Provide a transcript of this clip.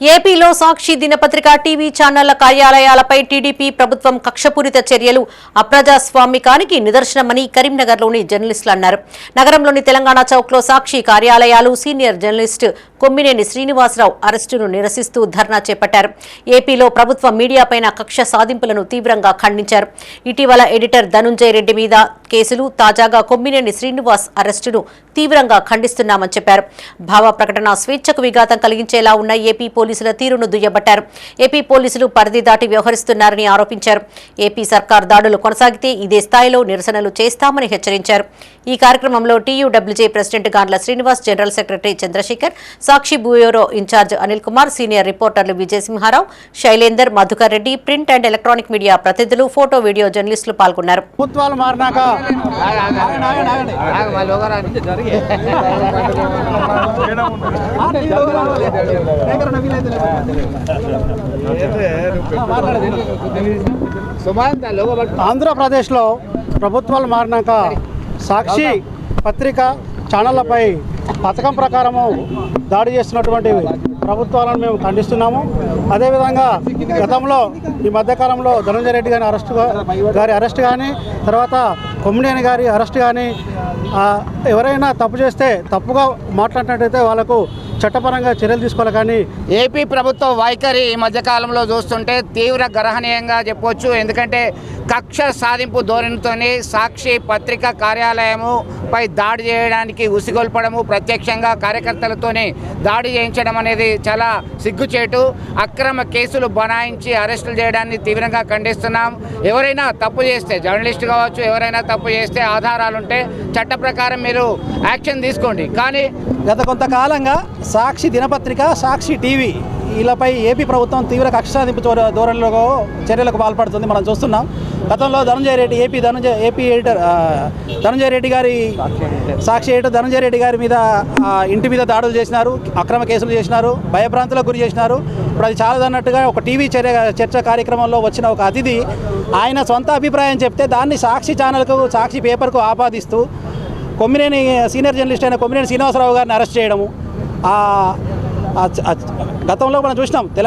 ఏపీలో సాక్షి దినపత్రిక TV ఛానళ్ళ కార్యాలయాలపై TDP ప్రభుత్వం కక్షపూరిత చర్యలు అప్రజాస్వామికానికి నిదర్శనమని కరీంనగర్లోని జర్నలిస్టులు అన్నారు నగరంలోని తెలంగాణ చౌక్లో సాక్షి కార్యాలయాలు సీనియర్ జర్నలిస్టు కొమ్మినేని శ్రీనివాసరావు అరెస్టును నిరసిస్తూ ధర్నా చేపట్టారు. ఏపీలో ప్రభుత్వ మీడియాపైన కక్ష సాధింపులను తీవ్రంగా ఖండించారు. ఇటీవల ఎడిటర్ ధనుంజయ రెడ్డి మీద కేసులు తాజాగా కొమ్మినేని శ్రీనివాస్ అరెస్టును తీవ్రంగా ఖండిస్తున్నామని చెప్పారు. భావ ప్రకటన స్వేచ్ఛకు విఘాతం కలిగించేలా ఉన్న ఏపీ పోలీసుల తీరును దుయ్యబట్టారు. ఏపీ పోలీసులు పరిధి దాటి వ్యవహరిస్తున్నారని ఆరోపించారు. ఏపీ సర్కార్ దాడులు కొనసాగితే ఇదే స్థాయిలో నిరసనలు చేస్తామని హెచ్చరించారు. ఈ కార్యక్రమంలో TUWJ president Gandla Srinivas general secretary Chandrashekar Sakshi bureau in charge Anil Kumar senior రిపోర్టర్లు Vijayasimharao Shailender Madhukar Reddy print and electronic media ప్రతినిధులు ఫోటో వీడియో జర్నలిస్టులు పాల్గొన్నారు. ప్రభుత్వాలు మారినాక ఆంధ్రప్రదేశ్లో ప్రభుత్వాలు మారినాక సాక్షి పత్రిక ఛానళ్ళపై పథకం ప్రకారము దాడి చేస్తున్నటువంటి ప్రభుత్వాలను మేము ఖండిస్తున్నాము. అదేవిధంగా గతంలో ఈ మధ్యకాలంలో ధనంజయ రెడ్డి గారి అరెస్ట్ గారి అరెస్ట్ కానీ తర్వాత కొమ్మినేని గారి అరెస్ట్ కానీ ఎవరైనా తప్పు చేస్తే తప్పుగా మాట్లాడినట్టయితే వాళ్ళకు చట్టపరంగా చర్యలు తీసుకోవాలి. కానీ ఏపీ ప్రభుత్వ వైఖరి ఈ మధ్యకాలంలో చూస్తుంటే తీవ్ర గ్రహణీయంగా చెప్పొచ్చు. ఎందుకంటే కక్ష సాధింపు ధోరణితోనే సాక్షి పత్రిక కార్యాలయము పై దాడి చేయడానికి ఉసిగొల్పడము ప్రత్యక్షంగా కార్యకర్తలతోనే దాడి చేయించడం అనేది చాలా సిగ్గుచేటు. అక్రమ కేసులు బనాయించి అరెస్టులు చేయడాన్ని తీవ్రంగా ఖండిస్తున్నాం. ఎవరైనా తప్పు చేస్తే జర్నలిస్ట్ కావచ్చు ఎవరైనా తప్పు చేస్తే ఆధారాలుంటే చట్ట ప్రకారం మీరు యాక్షన్ తీసుకోండి. కానీ గత కొంతకాలంగా సాక్షి దినపత్రిక సాక్షి టీవీ వీళ్ళపై ఏపీ ప్రభుత్వం తీవ్ర కక్షాదింపు ధోరణిలో చర్యలకు పాల్పడుతుంది. మనం చూస్తున్నాం. గతంలో Dhananjaya Reddy AP Dhananjaya AP editor Dhananjaya Reddy గారి సాక్షి ఎడిటర్ ధనంజయ రెడ్డి గారి మీద ఇంటి మీద దాడులు చేసినారు అక్రమ కేసులు చేసినారు భయభ్రాంతులకు గురి చేసినారు. ఇప్పుడు అది చాలా అన్నట్టుగా ఒక టీవీ చర్య చర్చ కార్యక్రమంలో వచ్చిన ఒక అతిథి ఆయన సొంత అభిప్రాయం చెప్తే దాన్ని సాక్షి ఛానల్కు సాక్షి పేపర్కు ఆపాదిస్తూ కొమ్మినేని సీనియర్ జర్నలిస్ట్ అయిన కొమ్మినేని శ్రీనివాసరావు గారిని అరెస్ట్ చేయడము. గతంలో మనం చూసినాం తెలంగాణ